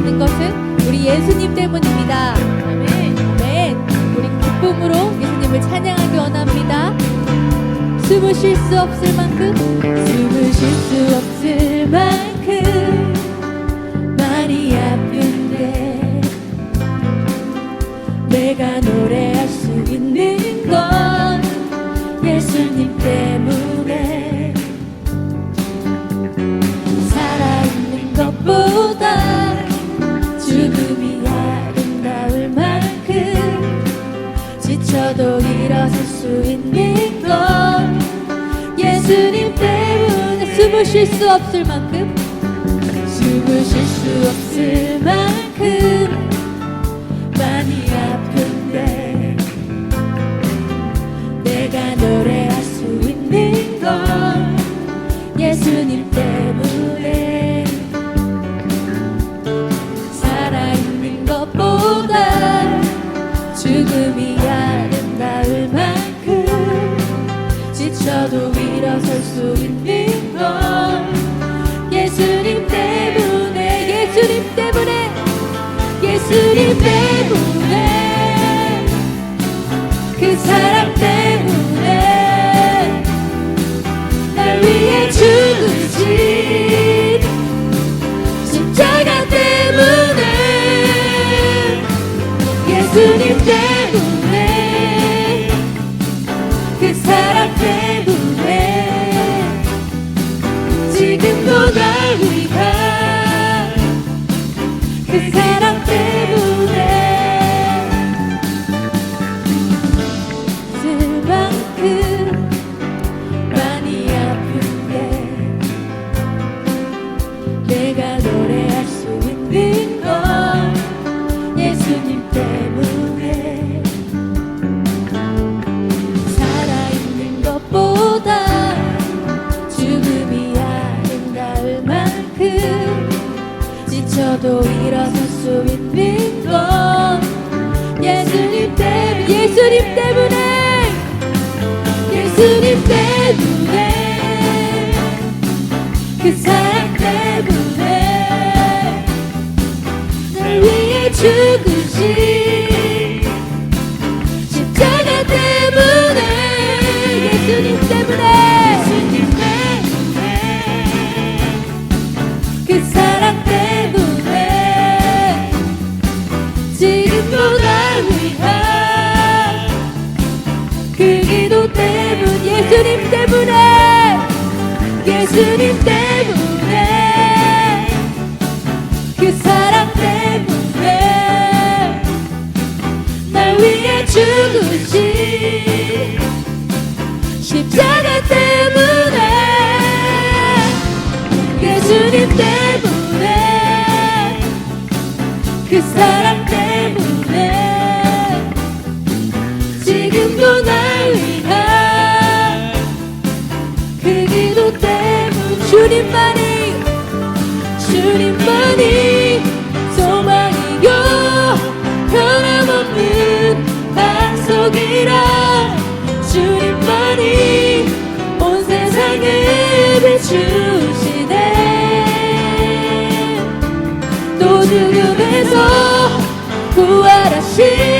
있는 것은 우리 예수님 때문입니다. 아멘. 우리 기쁨으로 예수님을 찬양하기 원합니다. 숨을 쉴 수 없을 만큼 숨을 쉴 수 없을 만큼 예수님 때문에 숨을 쉴 수 없을 만큼 숨을 쉴 수 없을 만큼 많이 아픈데 내가 노래할 수 있는 건 예수님 지쳐도 일어설 수 있는 건 예수님 때문에 예수님 때문에 예수님 때문에 그 사랑 때문에 날 위해 죽으신 기도 때문 주님만이 주님만이 소망이요. 변함없는 반석이라 주님만이 온 세상을 비추시네. 또 죽음에서 부활하신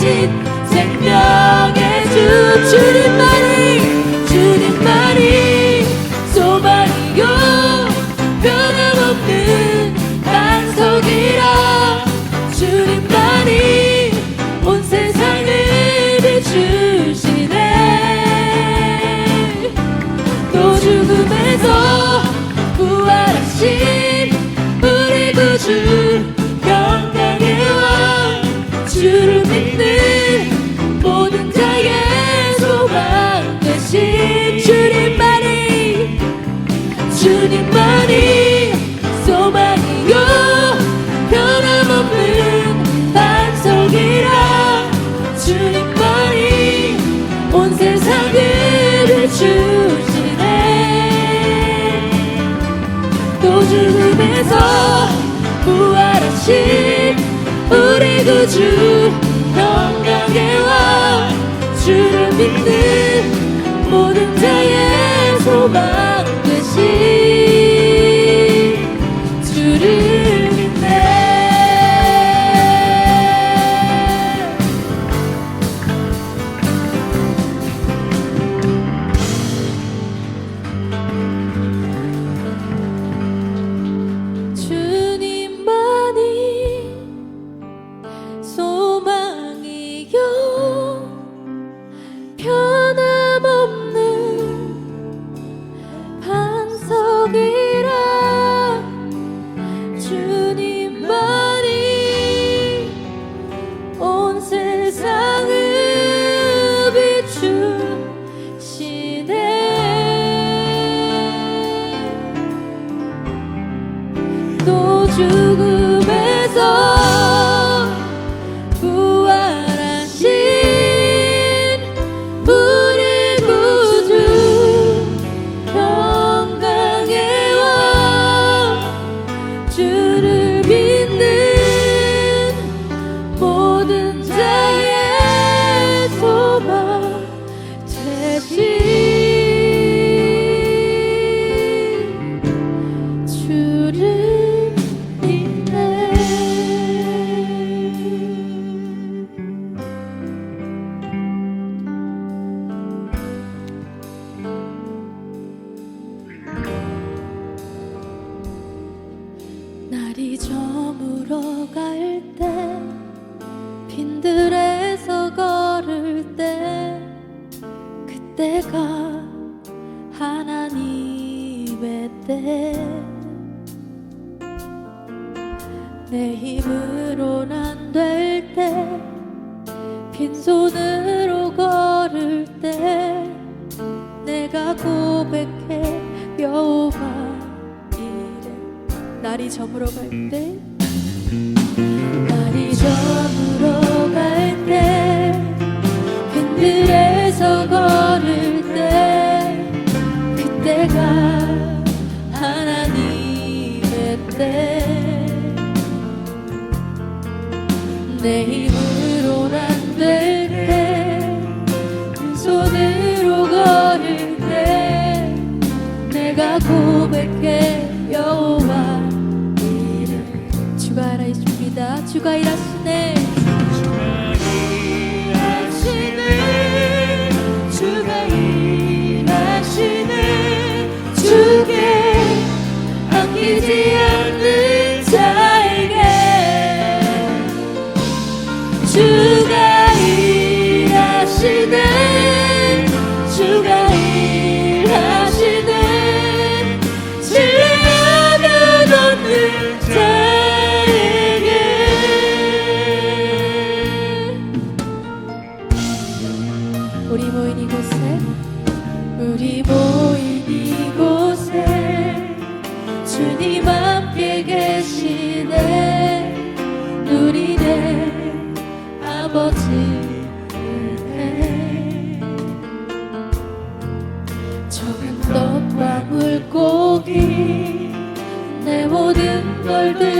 신 생명의 주 주님 내 힘으론 안 될 때 빈손으로 걸을 때 내가 고백해 여호와 이래. 날이 저물어 갈때 날이 저물어 갈때 흔들에서 걸을 내 힘으로 난 데를 그 손으로 걸을 때 내가 고백해 여와 이름 주가 습니다. 주가 일하시네. 아버지 적은 떡과 물고기 내 모든 걸 들.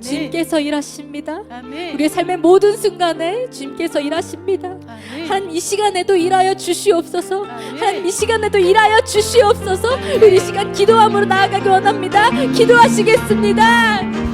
주님께서 일하십니다. 아멘. 우리의 삶의 모든 순간에 주님께서 일하십니다. 아멘. 하나님 이 시간에도 일하여 주시옵소서. 아멘. 하나님 이 시간에도 일하여 주시옵소서. 우리 이 시간 기도함으로 나아가기 원합니다. 기도하시겠습니다